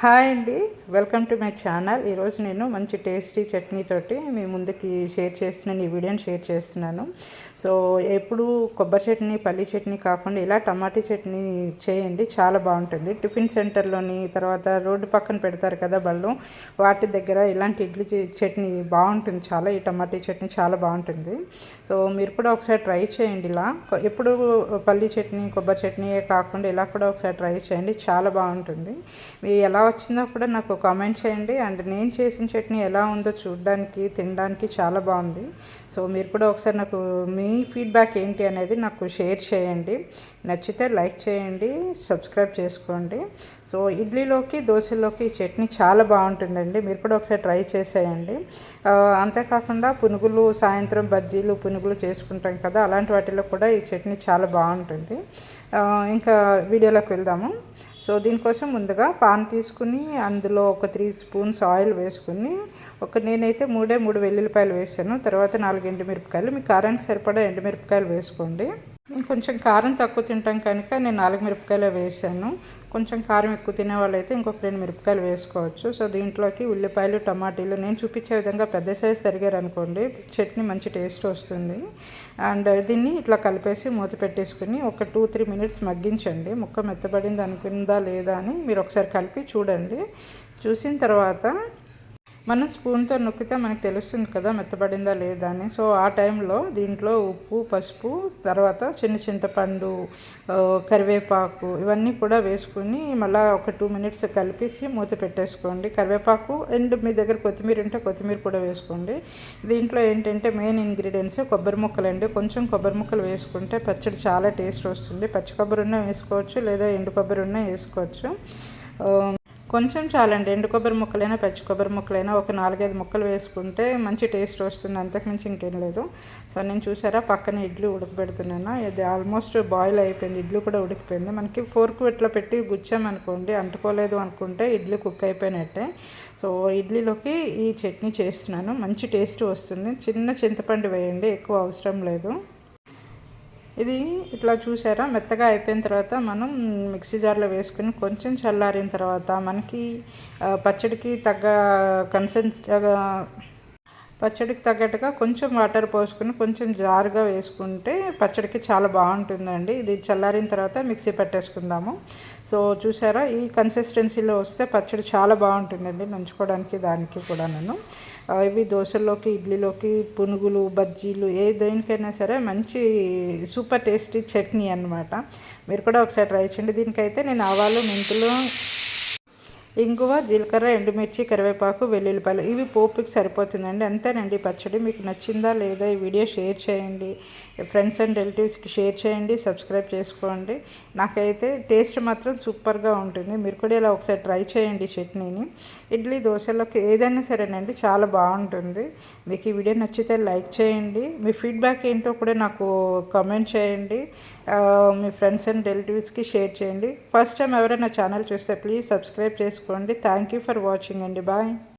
Hi అండి. Welcome to my channel. ఈరోజు నేను మంచి టేస్టీ చట్నీతోటి మీ ముందుకి షేర్ చేస్తున్నాను ఈ వీడియోని షేర్ చేస్తున్నాను. సో ఎప్పుడు కొబ్బరి చట్నీ పల్లి చట్నీ కాకుండా ఇలా టమాటీ చట్నీ చేయండి చాలా బాగుంటుంది. టిఫిన్ సెంటర్లోని తర్వాత రోడ్డు పక్కన పెడతారు కదా బళ్ళు వాటి దగ్గర ఇలాంటి ఇడ్లీ చట్నీ బాగుంటుంది చాలా. ఈ టమాటీ చట్నీ చాలా బాగుంటుంది. సో మీరు కూడా ఒకసారి ట్రై చేయండి ఇలా. ఎప్పుడు పల్లి చట్నీ కొబ్బరి చట్నీయే కాకుండా ఇలా కూడా ఒకసారి ట్రై చేయండి చాలా బాగుంటుంది. మీ ఎలా వచ్చిందో కూడా నాకు కామెంట్ చేయండి. అండ్ నేను చేసిన చట్నీ ఎలా ఉందో చూడడానికి తినడానికి చాలా బాగుంది. సో మీరు కూడా ఒకసారి నాకు మీ ఫీడ్బ్యాక్ ఏంటి అనేది నాకు షేర్ చేయండి. నచ్చితే లైక్ చేయండి సబ్స్క్రైబ్ చేసుకోండి. సో ఇడ్లీలోకి దోశలోకి చట్నీ చాలా బాగుంటుందండి. మీరు కూడా ఒకసారి ట్రై చేసేయండి. అంతేకాకుండా పునుగులు సాయంత్రం బజ్జీలు పునుగులు చేసుకుంటాం కదా అలాంటి వాటిలో కూడా ఈ చట్నీ చాలా బాగుంటుంది. ఇంకా వీడియోలోకి వెళ్దాము. సో దీనికోసం ముందుగా పాన్ తీసుకుని అందులో ఒక త్రీ స్పూన్స్ ఆయిల్ వేసుకుని ఒక నేనైతే మూడే మూడు వెల్లుల్లిపాయలు వేసాను. తర్వాత నాలుగు ఎండుమిరపకాయలు. మీ కారానికి సరిపడా ఎండుమిరపకాయలు వేసుకోండి. నేను కొంచెం కారం తక్కువ తింటాం కనుక నేను నాలుగు మిరపకాయలు వేసాను. కొంచెం కారం ఎక్కువ తినే వాళ్ళైతే ఇంకొక రెండు మిరపకాయలు వేసుకోవచ్చు. సో దీంట్లోకి ఉల్లిపాయలు టమాటీలు నేను చూపించే విధంగా పెద్ద సైజు తరిగారు అనుకోండి. చట్నీ మంచి టేస్ట్ వస్తుంది. అండ్ దీన్ని ఇట్లా కలిపేసి మూత పెట్టేసుకుని ఒక టూ త్రీ మినిట్స్ మగ్గించండి. ముక్క మెత్తబడింది అనుకుందా లేదా అని మీరు ఒకసారి కలిపి చూడండి. చూసిన తర్వాత మనం స్పూన్తో నొక్కితే మనకు తెలుస్తుంది కదా మెత్తబడిందా లేదా అని. సో ఆ టైంలో దీంట్లో ఉప్పు పసుపు తర్వాత చిన్న చింతపండు కరివేపాకు ఇవన్నీ కూడా వేసుకుని మళ్ళీ ఒక టూ మినిట్స్ కలిపేసి మూత పెట్టేసుకోండి. కరివేపాకు అండ్ మీ దగ్గర కొత్తిమీర ఉంటే కొత్తిమీర కూడా వేసుకోండి. దీంట్లో ఏంటంటే మెయిన్ ఇంగ్రీడియంట్స్ కొబ్బరి ముక్కలు అండి కొంచెం కొబ్బరి ముక్కలు వేసుకుంటే పచ్చడి చాలా టేస్ట్ వస్తుంది. పచ్చి కొబ్బరి ఉన్న వేసుకోవచ్చు లేదా ఎండు కొబ్బరి ఉన్న వేసుకోవచ్చు. కొంచెం చాలండి. ఎండు కొబ్బరి ముక్కలైనా పచ్చి కొబ్బరి ముక్కలైనా ఒక నాలుగైదు ముక్కలు వేసుకుంటే మంచి టేస్ట్ వస్తుంది. అంతకుమించి ఇంకేం లేదు. సో నేను చూసారా? పక్కన ఇడ్లీ ఉడకబెడుతున్నాను. ఇది ఆల్మోస్ట్ బాయిల్ అయిపోయింది. ఇడ్లీ కూడా ఉడికిపోయింది. మనకి ఫోర్క్ ఇట్లా పెట్టి గుచ్చామనుకోండి అంటుకోలేదు అనుకుంటే ఇడ్లీ కుక్ అయిపోయినట్టే. సో ఇడ్లీలోకి ఈ చట్నీ చేస్తున్నాను. మంచి టేస్ట్ వస్తుంది. చిన్న చింతపండు వేయండి. ఎక్కువ అవసరం లేదు. ఇది ఇట్లా చూసారా? మెత్తగా అయిపోయిన తర్వాత మనం మిక్సీ జార్లో వేసుకుని కొంచెం చల్లారిన తర్వాత మనకి పచ్చడికి తగ్గ కన్సెన్స్ పచ్చడికి తగ్గట్టుగా కొంచెం వాటర్ పోసుకుని కొంచెం జారుగా వేసుకుంటే పచ్చడికి చాలా బాగుంటుందండి. ఇది చల్లారిన తర్వాత మిక్సీ పెట్టేసుకుందాము. సో చూసారా ఈ కన్సిస్టెన్సీలో వస్తే పచ్చడి చాలా బాగుంటుందండి నంచుకోవడానికి దానికి కూడా నేను ఇవి దోశల్లోకి ఇడ్లీలోకి పునుగులు బజ్జీలు ఏ దేనికైనా సరే మంచి సూపర్ టేస్టీ చట్నీ అనమాట మీరు కూడా ఒకసారి ట్రై చేయండి. దీనికైతే నేను ఆవాలు మెంతులు ఇంగువ జీలకర్ర ఎండుమిర్చి కరివేపాకు వెల్లుల్లిపాయలు. ఇవి పోపుకి సరిపోతుందండి. అంతేనండి పచ్చడి. మీకు నచ్చిందా లేదా ఈ వీడియో షేర్ చేయండి. ఫ్రెండ్స్ అండ్ రిలేటివ్స్కి షేర్ చేయండి. సబ్స్క్రైబ్ చేసుకోండి. నాకైతే టేస్ట్ మాత్రం సూపర్గా ఉంటుంది. మీరు కూడా ఇలా ఒకసారి ట్రై చేయండి చట్నీని. ఇడ్లీ దోశలోకి ఏదైనా సరేనండి చాలా బాగుంటుంది. మీకు ఈ వీడియో నచ్చితే లైక్ చేయండి. మీ ఫీడ్బ్యాక్ ఏంటో కూడా నాకు కామెంట్ చేయండి. మీ ఫ్రెండ్స్ అండ్ రిలేటివ్స్కి షేర్ చేయండి. ఫస్ట్ టైం ఎవరైనా ఛానల్ చూస్తే ప్లీజ్ సబ్స్క్రైబ్ చేసుకోండి. చేసుకోండి థ్యాంక్ యూ ఫర్ వాచింగ్ అండి బాయ్